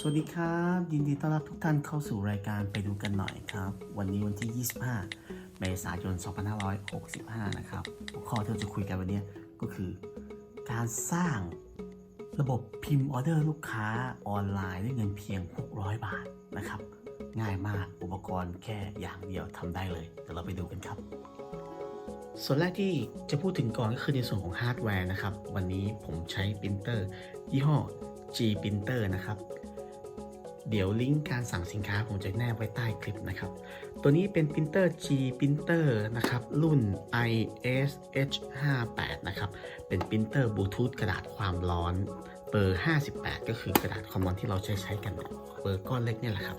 สวัสดีครับ ยินดีต้อนรับทุกท่านเข้าสู่รายการไปดูกันหน่อยครับ วันนี้วันที่ 25 เมษายน 2565 นะครับหัวข้อที่เราจะคุยกันวันนี้ก็คือ การสร้างระบบพิมพ์ออเดอร์ลูกค้าออนไลน์ด้วยเงินเพียง 600 บาทนะครับ ง่ายมากอุปกรณ์แค่อย่างเดียวทำได้เลยเดี๋ยวเราไปดูกันครับ ส่วนแรกที่จะพูดถึงก่อนก็คือในส่วนของฮาร์ดแวร์นะครับ วันนี้ผมใช้ปรินเตอร์ยี่ห้อ G Printer นะครับ เดี๋ยวลิงก์การสั่งสินค้าผมจะแนบไว้ใต้คลิปนะครับ ตัวนี้เป็นปรินเตอร์ G Printer นะครับ รุ่น ISH58 นะครับ เป็นปรินเตอร์บลูทูธกระดาษความร้อนเบอร์ 58 ก็คือกระดาษความร้อนที่เราใช้ใช้กันเบอร์ก้อนเล็กนี่แหละครับ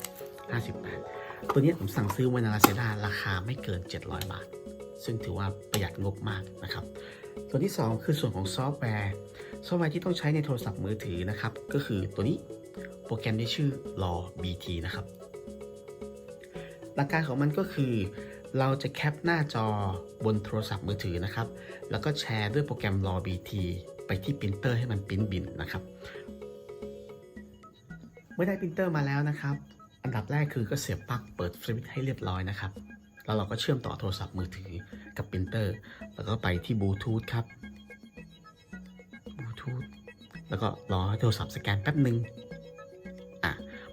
58 ตัวนี้ผมสั่งซื้อมาในลาซาด้าราคาไม่เกิน 700 บาท ซึ่งถือว่าประหยัดงบมากนะครับส่วที่ 2 คือส่วนของซอฟต์แวร์ ซอฟต์แวร์ที่ต้องใช้ในโทรศัพท์มือถือนะครับ ก็คือตัวนี้ โปรแกรมที่ชื่อ Raw BT นะครับ หลักการของมันก็คือ เราจะแคปหน้าจอบนโทรศัพท์มือถือนะครับ แล้วก็แชร์ด้วยโปรแกรม Raw BT ไปที่ปรินเตอร์ให้มันปริ้นบินนะครับ เมื่อได้ปรินเตอร์มาแล้วนะครับ อันดับแรกคือก็เสียบปลั๊กเปิดสวิตช์ให้เรียบร้อยนะครับ แล้วเราก็เชื่อมต่อโทรศัพท์มือถือกับปรินเตอร์ แล้วก็ไปที่บลูทูธครับบลูทูธแล้วก็รอให้โทรศัพท์สแกนแป๊บหนึ่ง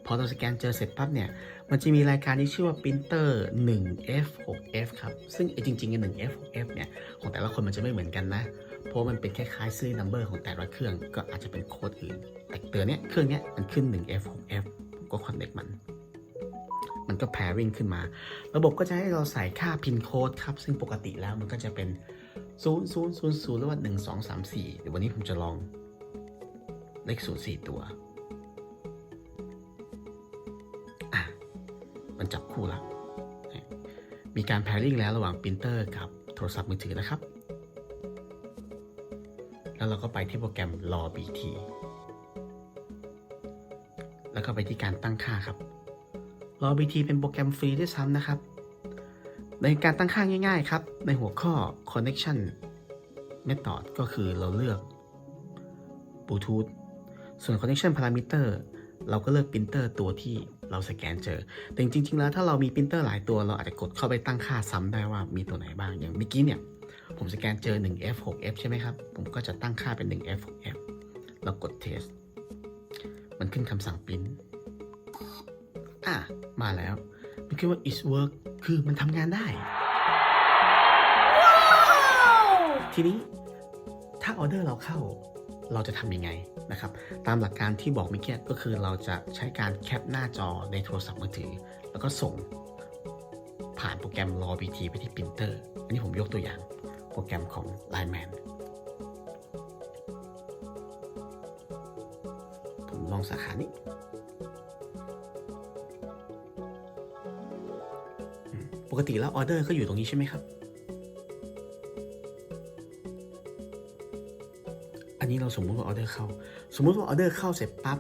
พอเราสแกนเจอเสร็จปั๊บเนี่ย มันจะมีรายการที่ชื่อว่า printer 1 f 6 f ครับ ซึ่งไอ้จริงๆ1 f 6 f เนี่ย ของแต่ละคนมันจะไม่เหมือนกันนะ เพราะมันเป็นคล้ายๆซื้อ number ของแต่ละเครื่อง ก็อาจจะเป็นโค้ดอื่น แต่ตัวเนี้ยเครื่องเนี้ยมันขึ้น1 f 6 f ก็คอนเน c มันมันก็ pairing ขึ้นมา ระบบก็จะให้เราใส่ค่าพินโค้ดครับ ซึ่งปกติแล้วมันก็จะเป็น 0 0 0 0หรือว่า 1 2 3 4 เดี๋ยววันนี้ผมจะลองเลข 0 4 ตัว มันจับคู่แล้วมีการ pairing แล้วระหว่างปรินเตอร์กับโทรศัพท์มือถือนะครับ แล้วเราก็ไปที่โปรแกรม Raw BT แล้วก็ไปที่การตั้งค่าครับ Raw BT เป็นโปรแกรมฟรีด้วยซ้ำนะครับ ในการตั้งค่าง่าย ๆ ครับ ในหัวข้อ connection method ก็คือเราเลือก Bluetooth ส่วน connection parameter เราก็เลือกปรินเตอร์ตัวที่ เราสแกนเจอ แต่จริง ๆ แล้วถ้าเรามีปรินเตอร์หลายตัว เราอาจจะกดเข้าไปตั้งค่าซ้ำได้ว่ามีตัวไหนบ้าง อย่างเมื่อกี้เนี่ย ผมสแกนเจอ 1f 6f ใช่ไหมครับ ผมก็จะตั้งค่าเป็น 1f 6f แล้วกด test มันขึ้นคำสั่งปริ้นอะ มาแล้ว มันคือว่า is work คือมันทำงานได้ ทีนี้ถ้าออเดอร์เราเข้า เราจะทำยังไงนะครับ ตามหลักการที่บอกเมื่อกี้ก็คือเราจะใช้การแคปหน้าจอในโทรศัพท์มือถือ แล้วก็ส่งผ่านโปรแกรม Raw BT ไปที่ปรินเตอร์ อันนี้ผมยกตัวอย่างโปรแกรมของ Line Man ผมลองสาขานี้ปกติแล้วออเดอร์ก็อยู่ตรงนี้ใช่ไหมครับ นนี้เราสมมุติว่าออเดอร์เข้า สมมุติว่าออเดอร์เข้าเสร็จปั๊บ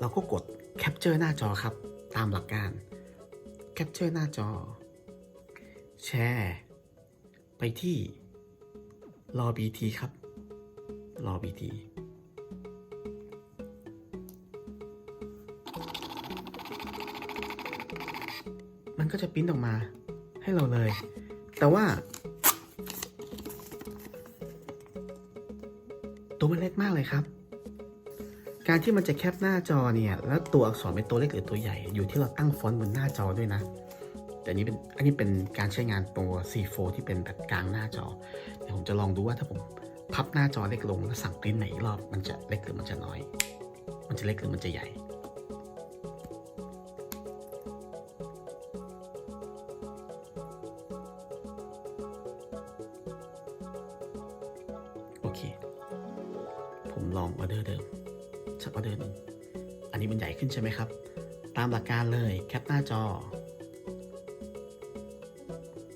เราก็กดแคปเจอร์หน้าจอครับ ตามหลักการแคปเจอร์หน้าจอ แชร์ ไปที่รอ BT ครับรอ BT มันก็จะปิ้นออกมาให้เราเลย แต่ว่า ตัวมันเล็กมากเลยครับ การที่มันจะแคปหน้าจอเนี่ย แล้วตัวอักษรเป็นตัวเล็กหรือตัวใหญ่ อยู่ที่เราตั้งฟอนต์บนหน้าจอด้วยนะ แต่นี้เป็นอันนี้เป็นการใช้งานตัว C4 ที่เป็นแบบกลางหน้าจอ เดี๋ยวผมจะลองดูว่าถ้าผมพับหน้าจอเล็กลงแล้วสั่งปริ้นไหนอีกรอบ มันจะเล็กหรือมันจะน้อย มันจะเล็กหรือมันจะใหญ่โอเค ผมลองออเดอร์เดิมสักออเดอร์หนึ่งอันนี้มันใหญ่ขึ้นใช่ไหมครับ ตามหลักการเลยแคปหน้าจอ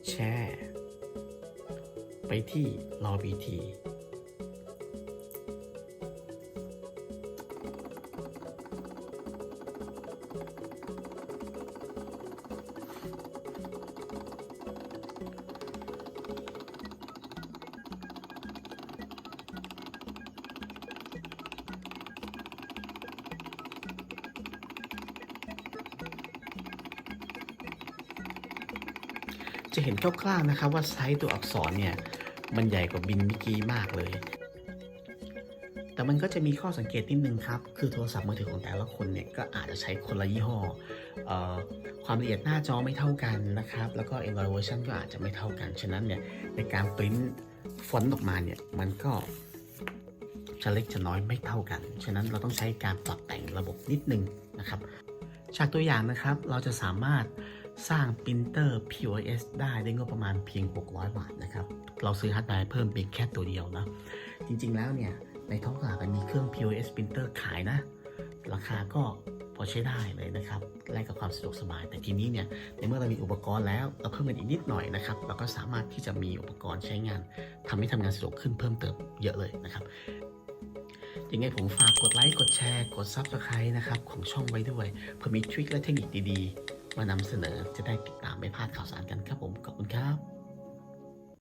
แชร์ ไปที่ร จะเห็นคร่าวๆนะครับว่าไซส์ตัวอักษรเนี่ยมันใหญ่กว่าบินเมื่อกี้มากเลย แต่มันก็จะมีข้อสังเกตนิดนึงครับ คือโทรศัพท์มือถือของแต่ละคนเนี่ยก็อาจจะใช้คนละยี่ห้อเออความละเอียดหน้าจอไม่เท่ากันนะครับ แล้วก็ Android version ก็อาจจะไม่เท่ากัน ฉะนั้นเนี่ยในการปริ้นฟอนต์ออกมาเนี่ยมันก็จะเล็กจะน้อยไม่เท่ากัน ฉะนั้นเราต้องใช้การปรับแต่งระบบนิดนึงนะครับ จากตัวอย่างนะครับเราจะสามารถ สร้างปรินเตอร์ POS ได้ด้วยงบประมาณเพียง 600 บาทนะครับ เราซื้อฮาร์ดแวร์เพิ่มเพียงแค่ตัวเดียวนะ จริงๆแล้วเนี่ย ในท้องตลาดมันมีเครื่อง POS printer ขายนะ ราคาก็พอใช้ได้เลยนะครับแลกกับความสะดวกสบาย แต่ทีนี้เนี่ย ในเมื่อเรามีอุปกรณ์แล้ว เราเพิ่มมันอีกนิดหน่อยนะครับ เราก็สามารถที่จะมีอุปกรณ์ใช้งานทำให้ทำงานสะดวกขึ้นเพิ่มเติมเยอะเลยนะครับยังไงผมฝากกดไลค์ กดแชร์ กด Subscribe นะครับ ของช่องไว้ด้วยเพื่อมีทริคและเทคนิคดีๆ มานำเสนอจะได้ติดตามไม่พลาดข่าวสารกันครับผม